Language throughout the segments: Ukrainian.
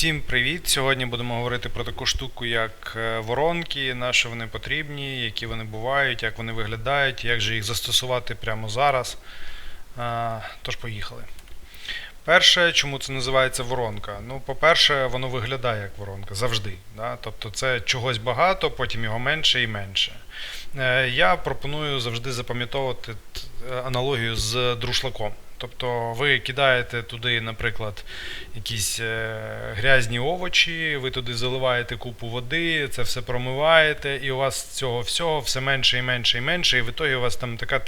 Всім привіт! Сьогодні будемо говорити про таку штуку, як е, воронки, на що вони потрібні, які вони бувають, як вони виглядають, як же їх застосувати прямо зараз. А, Тож поїхали. Перше, чому це називається воронка? Ну, по-перше, воно виглядає як воронка завжди. Да? Тобто це чогось багато, потім його менше і менше. Е, Я пропоную завжди запам'ятовувати аналогію з друшлаком. Тобто ви кидаєте туди, наприклад, якісь е, грязні овочі, ви туди заливаєте купу води, це все промиваєте, і у вас цього всього все менше і менше і менше, і в ітогі у вас там така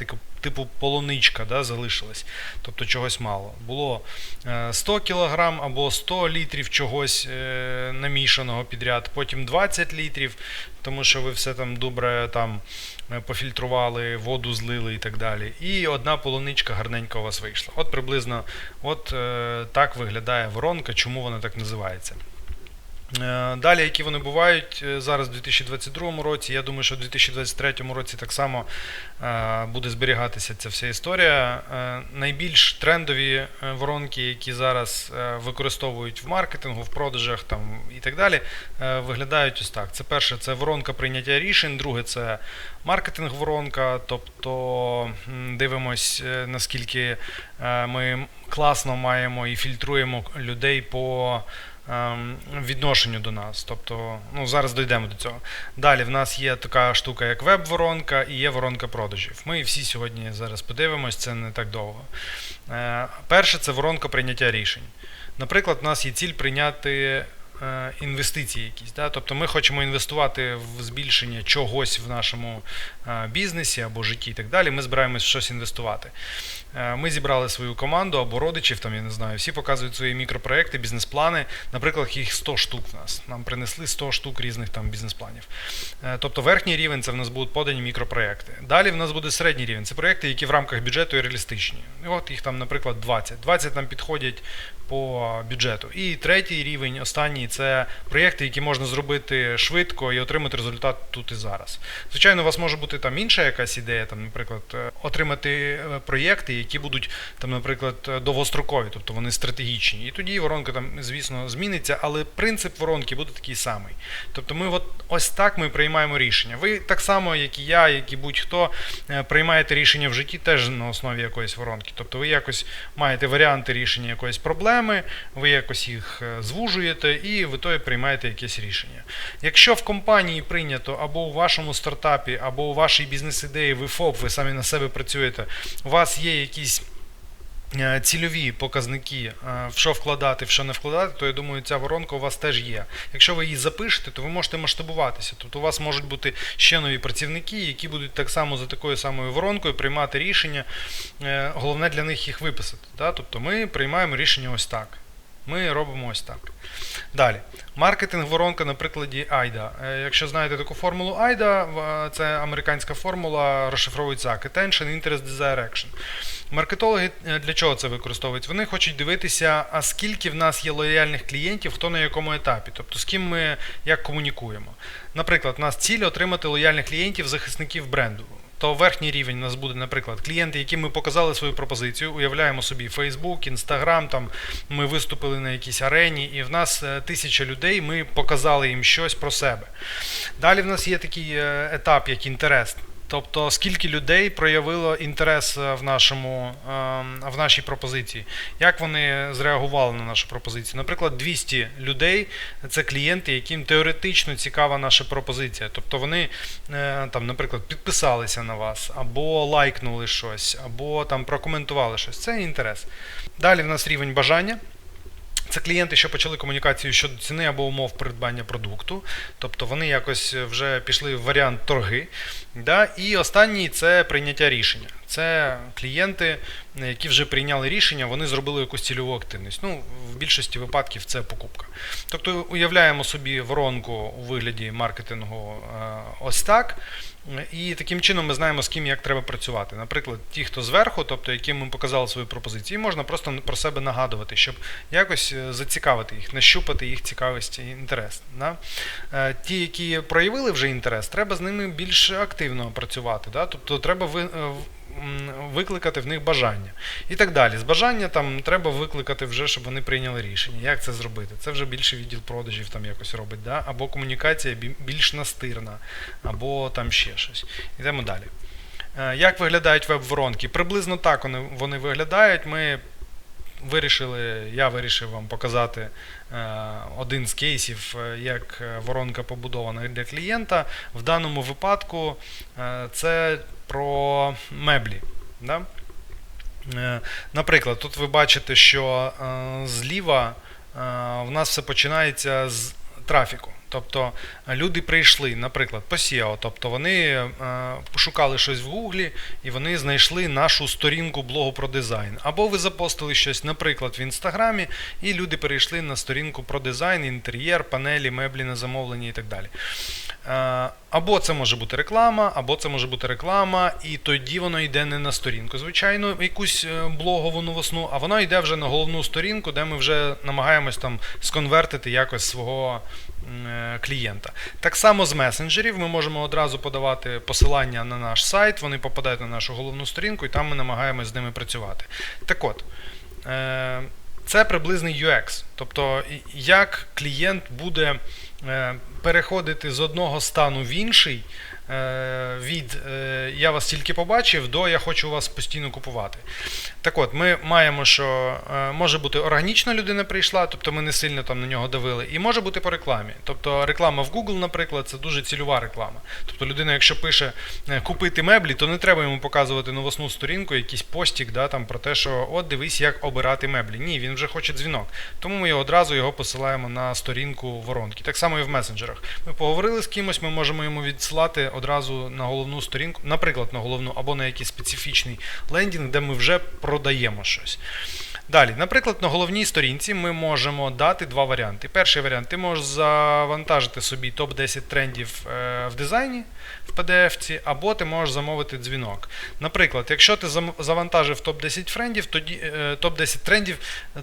типу полуничка да, залишилась. Тобто чогось мало. Було е, 100 кг або 100 літрів чогось е, намішаного підряд, потім 20 літрів, тому що ви все там добре там е, пофільтрували, воду злили і так далі. І одна полуничка гарненько у вас вийшла. От приблизно от е, так виглядає воронка, чому вона так називається. Е, Далі, які вони бувають е, зараз у 2022 році, я думаю, що в 2023 році так само е, буде зберігатися ця вся історія. Найбільш трендові воронки, які зараз використовують в маркетингу, в продажах там, і так далі, виглядають ось так. Це перше, це воронка прийняття рішень, друге це маркетинг-воронка, тобто дивимось, наскільки ми класно маємо і фільтруємо людей по відношенню до нас. Тобто, ну зараз дійдемо до цього. Далі в нас є така штука, як веб-воронка і є воронка продажів. Ми всі сьогодні зараз подивимось, це не так довго. Е, Перше це воронка прийняття рішень. Наприклад, у нас є ціль прийняти е, інвестиції якісь. Да? Тобто ми хочемо інвестувати в збільшення чогось в нашому е, бізнесі або житті і так далі. Ми збираємось в щось інвестувати. Е, Ми зібрали свою команду або родичів, там я не знаю, всі показують свої мікропроекти, бізнес-плани. Наприклад, їх 100 штук в нас. Нам принесли 100 штук різних там бізнес-планів. Тобто верхній рівень це в нас будуть подані мікропроекти. Далі в нас буде середній рівень. Це проекти, які в рамках бюджету є реалістичні. І от їх там, наприклад, 20. 20 нам підходять по бюджету. І третій рівень, останній це проєкти, які можна зробити швидко і отримати результат тут і зараз. Звичайно, у вас може бути там інша якась ідея, там, наприклад, е, отримати е, проєкти, які будуть там, наприклад, е, довгострокові, тобто вони стратегічні. І тоді воронка там, звісно, зміниться, але принцип воронки буде такий самий. Тобто, ми от ось так ми приймаємо рішення. Ви так само, як і я, як і будь-хто, приймаєте рішення в житті теж на основі якоїсь воронки. Тобто ви якось маєте варіанти рішення якоїсь проблеми, ви якось їх е, звужуєте і в ітогі приймаєте якесь рішення. Якщо в компанії прийнято або у вашому стартапі, або у вашій бізнес-ідеї, ви ФОП, ви самі на себе працюєте, у вас є якісь цільові показники, е, в що вкладати, в що не вкладати, то я думаю, ця воронка у вас теж є. Якщо ви її запишете, то ви можете масштабуватися. Тобто у вас можуть бути ще нові працівники, які будуть так само за такою самою воронкою приймати рішення. Е, Головне для них їх виписати. Да? Тобто ми приймаємо рішення ось так. Ми робимо ось так. Далі. Маркетинг воронка на прикладі AIDA. Е, Якщо знаєте таку формулу AIDA, це американська формула, розшифровується так: Attention, Interest, Desire, Action. Маркетологи е, для чого це використовують? Вони хочуть дивитися, а скільки в нас є лояльних клієнтів, хто на якому етапі, тобто з ким ми як комунікуємо. Наприклад, у нас ціль отримати лояльних клієнтів, захисників бренду. То верхній рівень у нас буде, наприклад, клієнти, яким ми показали свою пропозицію. Уявляємо собі Facebook, Instagram, там ми виступили на якійсь арені, і в нас е, тисяча людей, ми показали їм щось про себе. Далі в нас є такий е, етап, як інтерес. Тобто, скільки людей проявило інтерес е, в нашому ем, в нашій пропозиції, як вони зреагували на нашу пропозицію? Наприклад, 200 людей це клієнти, яким теоретично цікава наша пропозиція. Тобто вони е, там, наприклад, підписалися на вас, або лайкнули щось, або там прокоментували щось. Це інтерес. Далі в нас рівень бажання. Це клієнти, що почали комунікацію щодо ціни або умов придбання продукту, тобто вони якось вже пішли в варіант торги. Да? І останній це прийняття рішення. Це клієнти, які вже прийняли рішення, вони зробили якусь цільову активність. Ну, в більшості випадків це покупка. Тобто уявляємо собі воронку у вигляді маркетингу е, ось так. І таким чином ми знаємо, з ким як треба працювати. Наприклад, ті, хто зверху, тобто яким ми показали свої пропозиції, можна просто про себе нагадувати, щоб якось е, зацікавити їх, нащупати їх цікавість і інтерес. Да? Е, Ті, які проявили вже інтерес, треба з ними більш активно працювати. Да? Тобто треба ви, е, викликати в них бажання. І так далі. З бажання там треба викликати вже, щоб вони прийняли рішення. Як це зробити? Це вже більше відділ продажів там якось робить, да? або комунікація більш настирна, або там ще щось. Йдемо далі. Е, Як виглядають веб-воронки? Приблизно так вони, вони виглядають. Ми вирішили, я вирішив вам показати е, один з кейсів, е, як воронка побудована для клієнта. В даному випадку це про меблі. Да? Е, Наприклад, тут ви бачите, що е, зліва е, в нас все починається з трафіку. Тобто люди прийшли, наприклад, по SEO, тобто вони пошукали щось в Гуглі і вони знайшли нашу сторінку блогу про дизайн. Або ви запостили щось, наприклад, в інстаграмі, і люди перейшли на сторінку про дизайн, інтер'єр, панелі, меблі на замовлення і так далі. Е, Або це може бути реклама, або це може бути реклама, і тоді воно йде не на сторінку, звичайно, якусь е, блогову новосну, а воно йде вже на головну сторінку, де ми вже намагаємось там сконвертити якось свого е, клієнта. Так само з месенджерів ми можемо одразу подавати посилання на наш сайт, вони попадають на нашу головну сторінку, і там ми намагаємось з ними працювати. Так от. Це приблизний UX, тобто як клієнт буде переходити з одного стану в інший, е, від е, я вас тільки побачив до я хочу вас постійно купувати. Так от, ми маємо, що е, може бути органічна людина прийшла, тобто ми не сильно там на нього давили, і може бути по рекламі. Тобто реклама в Google, наприклад, це дуже цільова реклама. Тобто людина, якщо пише е, купити меблі, то не треба йому показувати новосну сторінку, якийсь постік да, там, про те, що от дивись, як обирати меблі. Ні, він вже хоче дзвінок. Тому ми одразу його посилаємо на сторінку воронки. Так само і в месенджерах. Ми поговорили з кимось, ми можемо йому відсилати одразу на головну сторінку, наприклад, на головну або на якийсь специфічний лендінг, де ми вже продаємо щось. Далі, наприклад, на головній сторінці ми можемо дати два варіанти. Перший варіант ти можеш завантажити собі топ-10 трендів е, в дизайні в PDF, або ти можеш замовити дзвінок. Наприклад, якщо ти завантажив топ-10 френдів, тоді е, топ-10 трендів,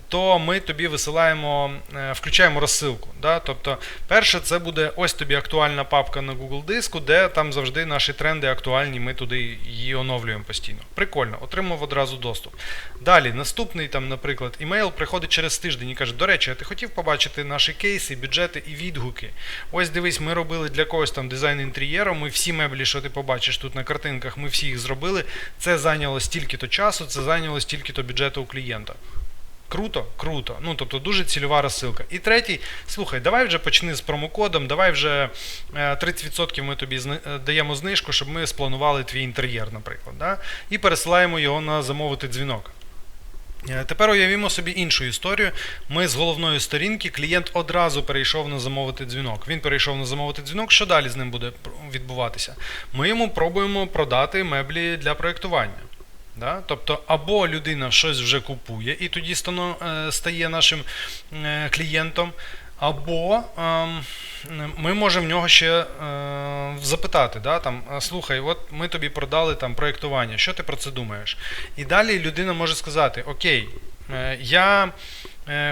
то ми тобі висилаємо, е, включаємо розсилку. Да? Тобто, перше, це буде ось тобі актуальна папка на Google диску, де там завжди наші тренди актуальні, ми туди її оновлюємо постійно. Прикольно, отримав одразу доступ. Далі, наступний там, наприклад, імейл приходить через тиждень і каже: до речі, а ти хотів побачити наші кейси, бюджети і відгуки. Ось дивись, ми робили для когось там дизайн інтер'єру. Ми всі меблі, що ти побачиш тут на картинках, ми всі їх зробили. Це зайняло стільки-то часу, це зайняло стільки-то бюджету у клієнта. Круто, круто. Ну тобто дуже цільова розсилка. І третій, слухай, давай вже почни з промокодом, давай вже е, 30% ми тобі е, даємо знижку, щоб ми спланували твій інтер'єр, наприклад. Да? І пересилаємо його на замовити дзвінок. Е, Тепер уявімо собі іншу історію. Ми з головної сторінки клієнт одразу перейшов на замовити дзвінок. Він перейшов на замовити дзвінок. Що далі з ним буде відбуватися? Ми йому пробуємо продати меблі для проєктування. Да? Тобто, або людина щось вже купує і тоді е, стає нашим е, клієнтом, або ем, ми можемо в нього ще е, запитати, да, там, слухай, от ми тобі продали там проєктування, що ти про це думаєш? І далі людина може сказати: Окей, я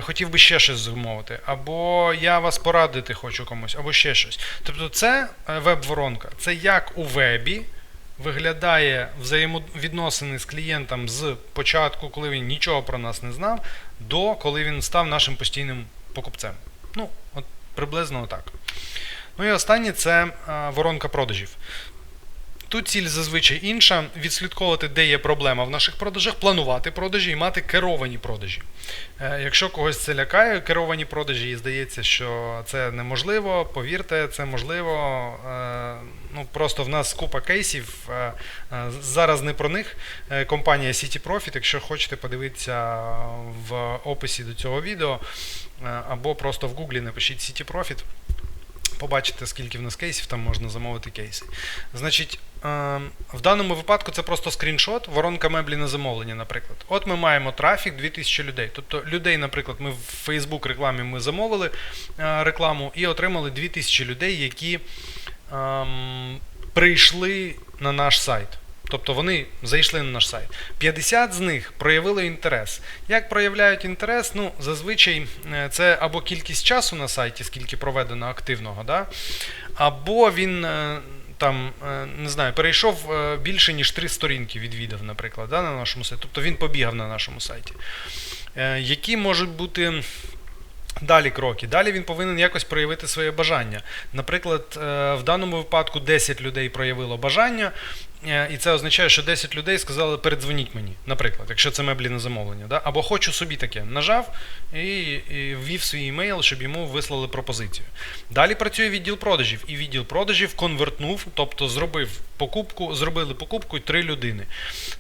хотів би ще щось замовити, або я вас порадити хочу комусь, або ще щось. Тобто, це веб-воронка, це як у вебі. Виглядає взаємовідносини з клієнтом з початку, коли він нічого про нас не знав, до коли він став нашим постійним покупцем. Ну, от приблизно отак. Ну і останнє це е, воронка продажів. Тут ціль зазвичай інша: відслідковувати, де є проблема в наших продажах, планувати продажі і мати керовані продажі. Е, Якщо когось це лякає, керовані продажі, і здається, що це неможливо, повірте, це можливо. Е, Ну, просто в нас купа кейсів. е, Зараз не про них. Компанія City Profit, якщо хочете подивитися в описі до цього відео, або просто в Гуглі напишіть City Profit. Побачите, скільки в нас кейсів, там можна замовити кейси. Значить, е, в даному випадку це просто скріншот, воронка меблі на замовлення, наприклад. От ми маємо трафік 2000 людей. Тобто людей, наприклад, ми в Facebook рекламі ми замовили е, рекламу і отримали 2000 людей, які ем, прийшли на наш сайт. Тобто вони зайшли на наш сайт. 50 з них проявили інтерес. Як проявляють інтерес? Ну, зазвичай е, це або кількість часу на сайті, скільки проведено активного, да? або він е, там, е, не знаю, перейшов більше, ніж три сторінки відвідав, наприклад, да, на нашому сайті. Тобто він побігав на нашому сайті. Які можуть бути. Далі кроки. Далі він повинен якось проявити своє бажання. Наприклад, в даному випадку 10 людей проявило бажання, і це означає, що 10 людей сказали передзвоніть мені, наприклад, якщо це меблі на замовлення. Да? Або хочу собі таке. Нажав і, і ввів свій емейл, щоб йому вислали пропозицію. Далі працює відділ продажів, і відділ продажів конвертнув, тобто зробив покупку, зробили покупку три людини.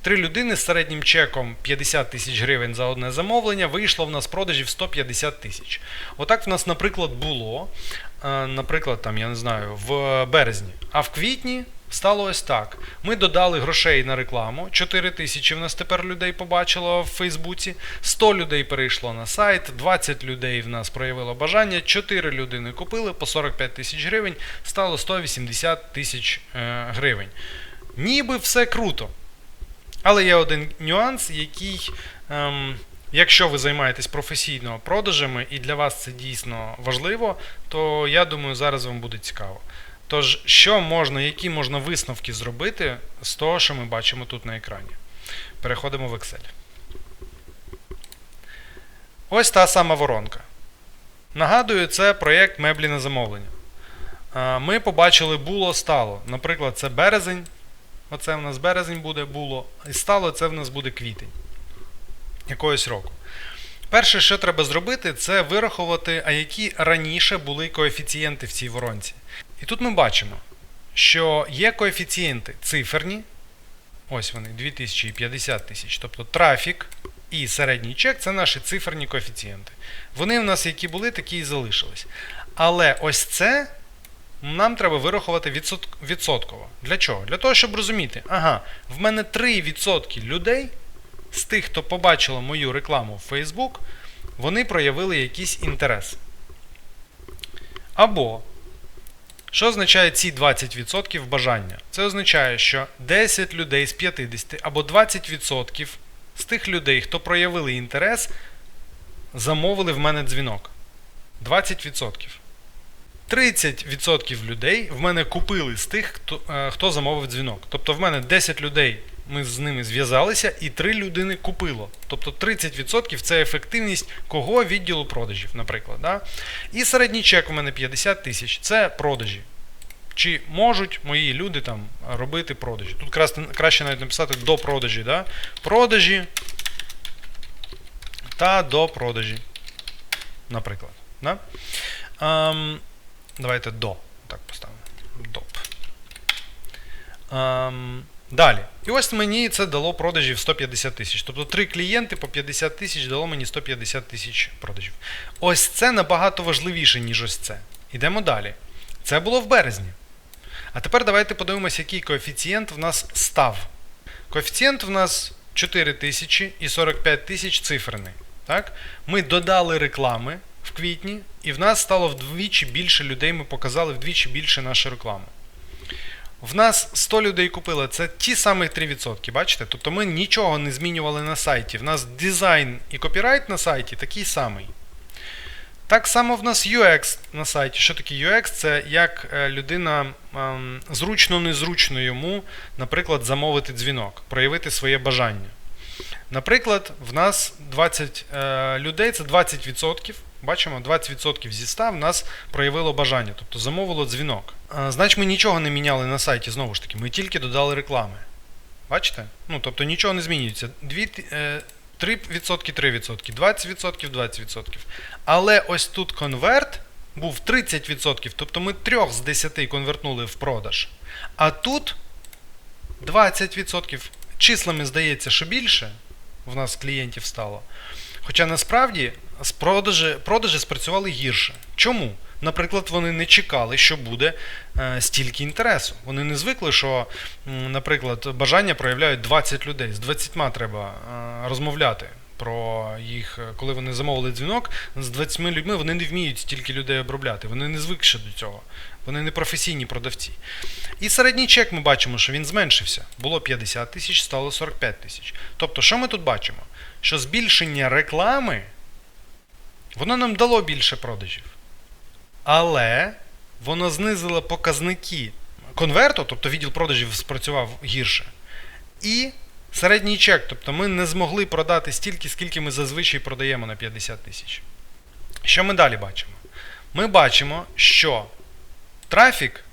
Три людини з середнім чеком 50 тисяч гривень за одне замовлення вийшло в нас продажів 150 тисяч. Отак в нас, наприклад, було. е, Наприклад, там, я не знаю, в березні. А в квітні стало ось так. Ми додали грошей на рекламу. 4 тисячі в нас тепер людей побачило в Фейсбуці. 100 людей перейшло на сайт, 20 людей в нас проявило бажання, 4 людини купили по 45 тисяч гривень, стало 180 тисяч е, гривень. Ніби все круто. Але є один нюанс, який, ем, якщо ви займаєтесь професійно продажами і для вас це дійсно важливо, то я думаю, зараз вам буде цікаво. Тож, що можна, які можна висновки зробити з того, що ми бачимо тут на екрані? Переходимо в Excel. Ось та сама воронка. Нагадую, це проєкт меблі на замовлення. Ми побачили було стало. Наприклад, це березень. Оце в нас березень буде було. І стало це в нас буде квітень якогось року. Перше, що треба зробити, це вирахувати, а які раніше були коефіцієнти в цій воронці. І тут ми бачимо, що є коефіцієнти циферні. Ось вони, 2000 і 50 тисяч. Тобто трафік і середній чек це наші циферні коефіцієнти. Вони в нас які були, такі і залишились. Але ось це нам треба вирахувати відсотково. Для чого? Для того, щоб розуміти, ага, в мене 3% людей з тих, хто побачило мою рекламу в Facebook, вони проявили якийсь інтерес. Або, що означає ці 20% бажання? Це означає, що 10 людей з 50 або 20% з тих людей, хто проявили інтерес, замовили в мене дзвінок. 20%. 30% людей в мене купили з тих, хто, е, хто замовив дзвінок. Тобто в мене 10 людей, ми з ними зв'язалися, і 3 людини купило. Тобто 30% це ефективність кого відділу продажів, наприклад. Да? І середній чек у мене 50 тисяч це продажі. Чи можуть мої люди там робити продажі? Тут краще, навіть написати до продажі. Да? Продажі та до продажі. Наприклад. Да? Ем, давайте до. Так поставимо. Доп. Ем, далі. І ось мені це дало продажів 150 тисяч. Тобто три клієнти по 50 тисяч дало мені 150 тисяч продажів. Ось це набагато важливіше, ніж ось це. Ідемо далі. Це було в березні. А тепер давайте подивимося, який коефіцієнт в нас став. Коефіцієнт в нас 4 тисячі і 45 тисяч циферний. Так? Ми додали реклами в квітні, і в нас стало вдвічі більше людей, ми показали вдвічі більше нашу рекламу. В нас 100 людей купили, це ті самі 3%, бачите? Тобто ми нічого не змінювали на сайті. В нас дизайн і копірайт на сайті такий самий. Так само в нас UX на сайті. Що таке UX? Це як е, людина зручно-незручно йому, наприклад, замовити дзвінок, проявити своє бажання. Наприклад, в нас 20 е, людей, це 20%. Бачимо, 20% зі 100 в нас проявило бажання, тобто замовило дзвінок. Е, значить, ми нічого не міняли на сайті, знову ж таки, ми тільки додали реклами. Бачите? Ну, тобто нічого не змінюється. Дві, е, 3% 3%, 20% 20%. Але ось тут конверт був 30%, тобто ми 3 з 10 конвертнули в продаж. А тут 20%. Числами здається, що більше в нас клієнтів стало. Хоча насправді з продажі, продажі спрацювали гірше. Чому? Наприклад, вони не чекали, що буде е, стільки інтересу. Вони не звикли, що, наприклад, бажання проявляють 20 людей. З 20 треба е, розмовляти про їх, коли вони замовили дзвінок, з 20 людьми вони не вміють стільки людей обробляти. Вони не звикші до цього. Вони не професійні продавці. І середній чек ми бачимо, що він зменшився. Було 50 тисяч, стало 45 тисяч. Тобто, що ми тут бачимо? Що збільшення реклами воно нам дало більше продажів. Але воно знизило показники конверту, тобто відділ продажів спрацював гірше, і середній чек, тобто ми не змогли продати стільки, скільки ми зазвичай продаємо на 50 тисяч. Що ми далі бачимо? Ми бачимо, що трафік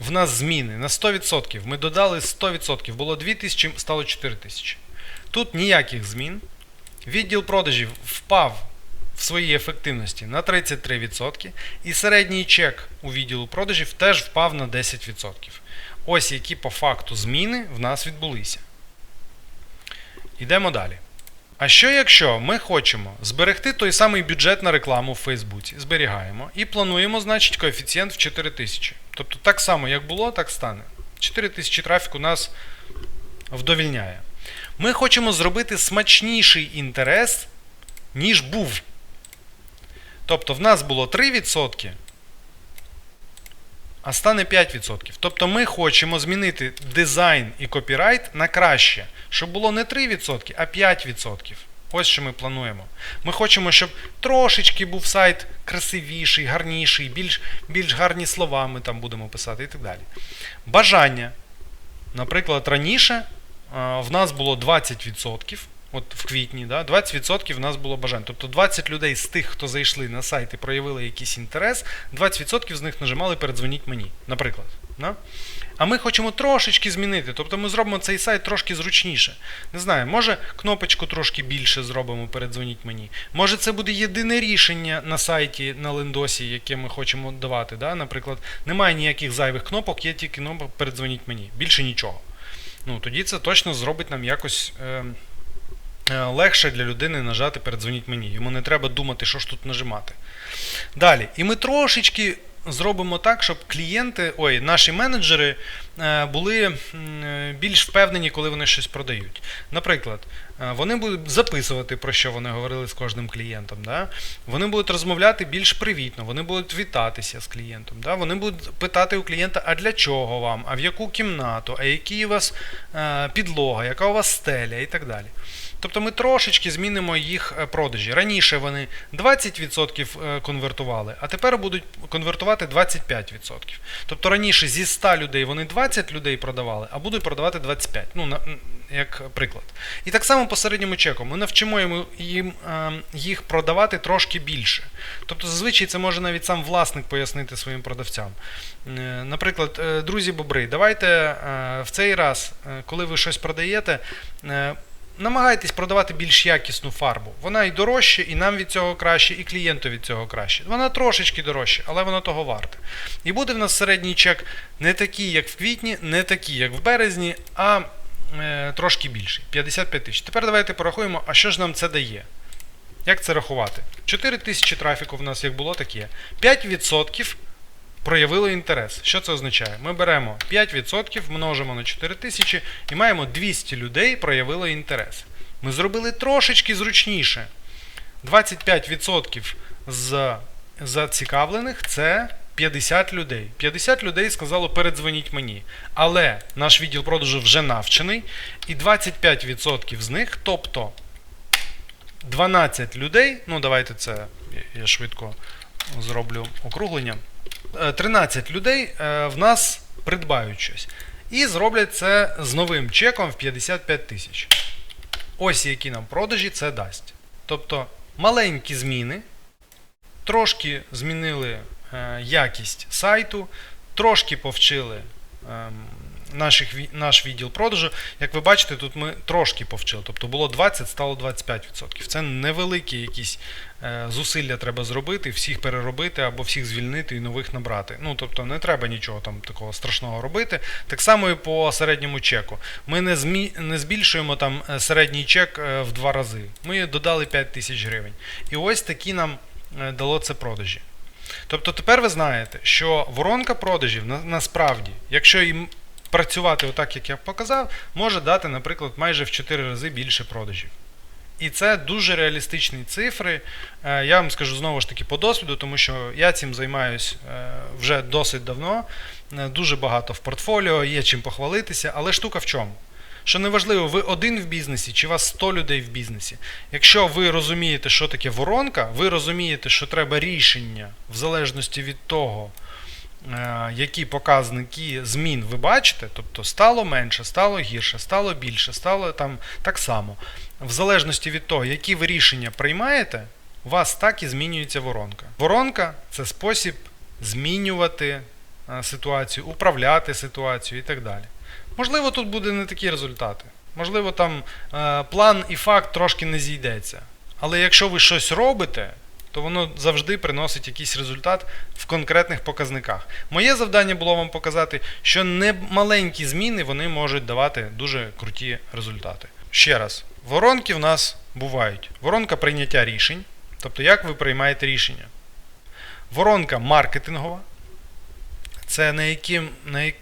в нас зміни на 100%. Ми додали 100%. Було 2000, стало 4000. Тут ніяких змін. Відділ продажів впав в своїй ефективності на 33%. І середній чек у відділу продажів теж впав на 10%. Ось які по факту зміни в нас відбулися. Йдемо далі. А що якщо ми хочемо зберегти той самий бюджет на рекламу в Фейсбуці, зберігаємо і плануємо, значить, коефіцієнт в 4000. Тобто так само, як було, так стане. 4000 трафіку нас вдовільняє. Ми хочемо зробити смачніший інтерес, ніж був. Тобто в нас було 3%, а стане 5%. Тобто ми хочемо змінити дизайн і копірайт на краще, щоб було не 3%, а 5%. Ось що ми плануємо. Ми хочемо, щоб трошечки був сайт красивіший, гарніший, більш, більш гарні слова ми там будемо писати і так далі. Бажання. Наприклад, раніше в нас було 20%. От в квітні, да, 20% в нас було бажань. Тобто 20 людей з тих, хто зайшли на сайт і проявили якийсь інтерес, 20% з них нажимали передзвоніть мені, наприклад. Да? А ми хочемо трошечки змінити. Тобто ми зробимо цей сайт трошки зручніше. Не знаю, може кнопочку трошки більше зробимо, передзвоніть мені. Може це буде єдине рішення на сайті, на лендосі, яке ми хочемо давати. Да? Наприклад, немає ніяких зайвих кнопок, є тільки кнопка передзвоніть мені. Більше нічого. Ну, Тоді це точно зробить нам якось. Е Легше для людини нажати передзвоніть мені. Йому не треба думати, що ж тут нажимати. Далі. І ми трошечки зробимо так, щоб клієнти, ой, наші менеджери були більш впевнені, коли вони щось продають. Наприклад, вони будуть записувати, про що вони говорили з кожним клієнтом. Да? Вони будуть розмовляти більш привітно, вони будуть вітатися з клієнтом. Да? Вони будуть питати у клієнта, а для чого вам, а в яку кімнату, а які у вас підлога, яка у вас стеля і так далі. Тобто ми трошечки змінимо їх продажі. Раніше вони 20% конвертували, а тепер будуть конвертувати 25%. Тобто раніше зі 100 людей вони 20 людей продавали, а будуть продавати 25. Ну, як приклад. І так само по середньому чеку. Ми навчимо їм їх продавати трошки більше. Тобто, зазвичай це може навіть сам власник пояснити своїм продавцям. Наприклад, друзі бобри, давайте в цей раз, коли ви щось продаєте, намагайтесь продавати більш якісну фарбу. Вона і дорожча, і нам від цього краще, і клієнту від цього краще. Вона трошечки дорожча, але вона того варта. І буде в нас середній чек не такий, як в квітні, не такий, як в березні, а е, трошки більший 55 тисяч. Тепер давайте порахуємо, а що ж нам це дає. Як це рахувати? 4 тисячі трафіку в нас як було, так є. 5% проявили інтерес. Що це означає? Ми беремо 5%, множимо на 4000 і маємо 200 людей проявили інтерес. Ми зробили трошечки зручніше. 25% з зацікавлених це 50 людей. 50 людей сказало, передзвоніть мені. Але наш відділ продажу вже навчений, і 25% з них, тобто 12 людей, ну давайте це я швидко зроблю округлення. 13 людей е, в нас придбають щось. І зроблять це з новим чеком в 55 тисяч. Ось які нам продажі це дасть. Тобто маленькі зміни, трошки змінили е, якість сайту, трошки повчили ем, наших, наш відділ продажу. Як ви бачите, тут ми трошки повчили. Тобто було 20, стало 25%. Це невеликі якісь е, зусилля треба зробити, всіх переробити або всіх звільнити і нових набрати. Ну, тобто не треба нічого там такого страшного робити. Так само і по середньому чеку. Ми не змі... не збільшуємо там е, середній чек е, в два рази. Ми додали 5 тисяч гривень. І ось такі нам дало це продажі. Тобто тепер ви знаєте, що воронка продажів насправді, якщо їм працювати отак, як я показав, може дати, наприклад, майже в 4 рази більше продажів. І це дуже реалістичні цифри. Е, я вам скажу знову ж таки по досвіду, тому що я цим займаюся е, вже досить давно. Е, дуже багато в портфоліо, є чим похвалитися, але штука в чому? Що неважливо, ви один в бізнесі чи вас 100 людей в бізнесі. Якщо ви розумієте, що таке воронка, ви розумієте, що треба рішення в залежності від того, е, які показники змін ви бачите, тобто стало менше, стало гірше, стало більше, стало там так само. В залежності від того, які ви рішення приймаєте, у вас так і змінюється воронка. Воронка це спосіб змінювати е, ситуацію, управляти ситуацією і так далі. Можливо, тут буде не такі результати. Можливо, там е, план і факт трошки не зійдеться. Але якщо ви щось робите, то воно завжди приносить якийсь результат в конкретних показниках. Моє завдання було вам показати, що не маленькі зміни вони можуть давати дуже круті результати. Ще раз, воронки в нас бувають. Воронка прийняття рішень, тобто як ви приймаєте рішення. Воронка маркетингова, це на, яким, на,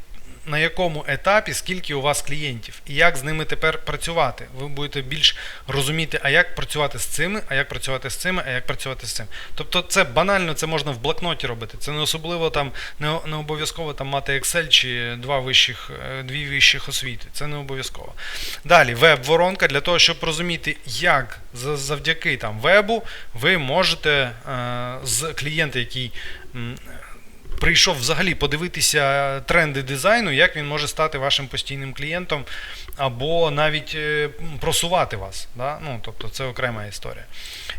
на якому етапі скільки у вас клієнтів і як з ними тепер працювати. Ви будете більш розуміти, а як працювати з цими, а як працювати з цими, а як працювати з цим. Тобто це банально, це можна в блокноті робити. Це не особливо там, не, не обов'язково там мати Excel чи два вищих, е, дві вищих освіти. Це не обов'язково. Далі, веб-воронка для того, щоб розуміти, як завдяки там вебу ви можете е, з клієнта, який. Прийшов взагалі подивитися тренди дизайну, як він може стати вашим постійним клієнтом, або навіть е, просувати вас. Да? Ну, тобто це окрема історія.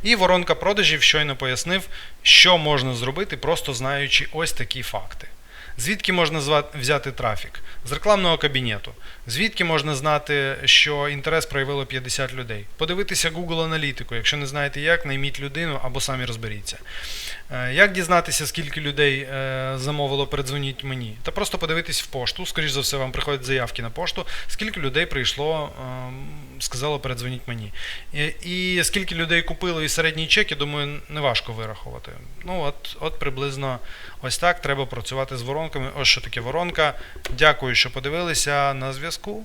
І воронка продажів щойно пояснив, що можна зробити, просто знаючи ось такі факти. Звідки можна взяти трафік? З рекламного кабінету. Звідки можна знати, що інтерес проявило 50 людей? Подивитися Google аналітику. Якщо не знаєте як, найміть людину або самі розберіться. Е, Як дізнатися, скільки людей е, замовило передзвоніть мені? Та просто подивитись в пошту. Скоріш за все, вам приходять заявки на пошту. Скільки людей прийшло, ем, сказало передзвоніть мені. І, скільки людей купило і середній чек, я думаю, неважко вирахувати. Ну от, от приблизно ось так треба працювати з воронками. Ось що таке воронка. Дякую, що подивилися на зв'язку.